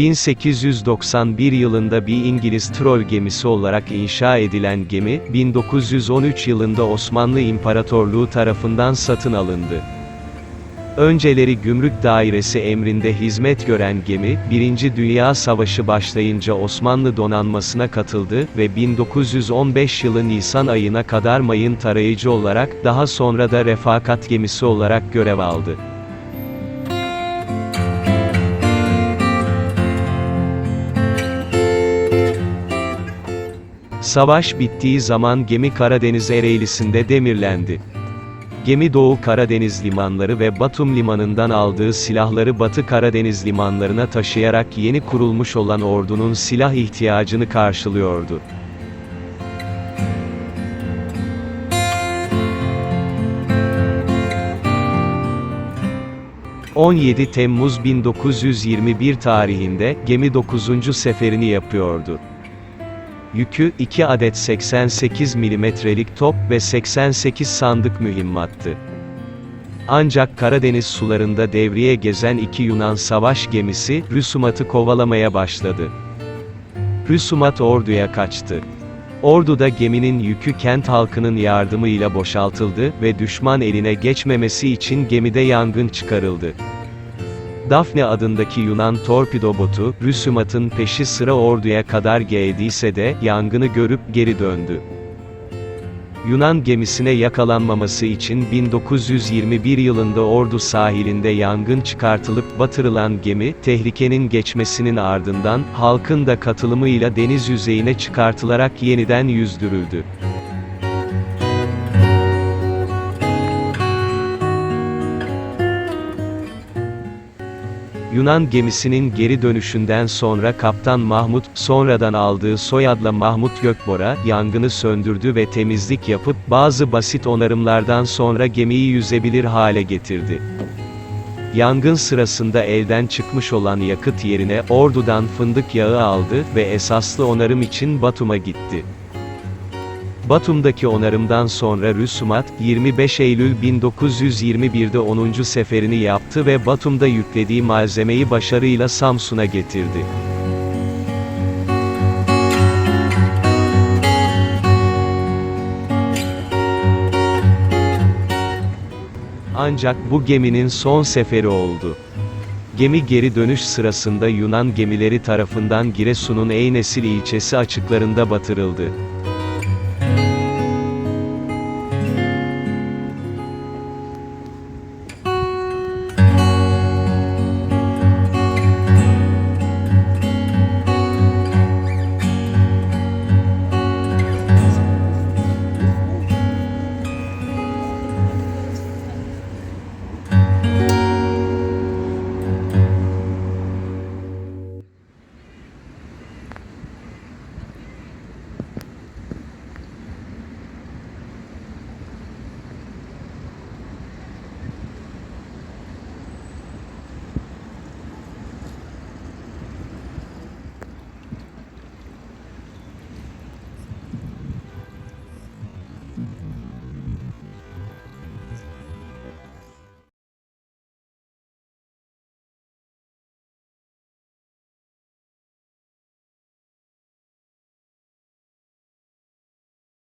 1891 yılında bir İngiliz trol gemisi olarak inşa edilen gemi, 1913 yılında Osmanlı İmparatorluğu tarafından satın alındı. Önceleri gümrük dairesi emrinde hizmet gören gemi, 1. Dünya Savaşı başlayınca Osmanlı donanmasına katıldı ve 1915 yılı Nisan ayına kadar mayın tarayıcı olarak, daha sonra da refakat gemisi olarak görev aldı. Savaş bittiği zaman gemi Karadeniz Ereğlisi'nde demirlendi. Gemi Doğu Karadeniz limanları ve Batum limanından aldığı silahları Batı Karadeniz limanlarına taşıyarak yeni kurulmuş olan ordunun silah ihtiyacını karşılıyordu. ...17 Temmuz 1921 tarihinde, gemi 9. seferini yapıyordu. Yükü, 2 adet 88 milimetrelik top ve 88 sandık mühimmattı. Ancak Karadeniz sularında devriye gezen iki Yunan savaş gemisi, Rüsumat'ı kovalamaya başladı. Rüsumat orduya kaçtı. Orduda geminin yükü kent halkının yardımıyla boşaltıldı ve düşman eline geçmemesi için gemide yangın çıkarıldı. Daphne adındaki Yunan torpido botu, Rüsumat'ın peşi sıra orduya kadar geldiyse de, yangını görüp geri döndü. Yunan gemisine yakalanmaması için 1921 yılında Ordu sahilinde yangın çıkartılıp batırılan gemi, tehlikenin geçmesinin ardından, halkın da katılımıyla deniz yüzeyine çıkartılarak yeniden yüzdürüldü. Yunan gemisinin geri dönüşünden sonra Kaptan Mahmut, sonradan aldığı soyadla Mahmut Gökbora, yangını söndürdü ve temizlik yapıp, bazı basit onarımlardan sonra gemiyi yüzebilir hale getirdi. Yangın sırasında elden çıkmış olan yakıt yerine, ordudan fındık yağı aldı ve esaslı onarım için Batum'a gitti. Batum'daki onarımdan sonra Rüsumat, 25 Eylül 1921'de 10. seferini yaptı ve Batum'da yüklediği malzemeyi başarıyla Samsun'a getirdi. Ancak bu geminin son seferi oldu. Gemi geri dönüş sırasında Yunan gemileri tarafından Giresun'un Eynesil ilçesi açıklarında batırıldı.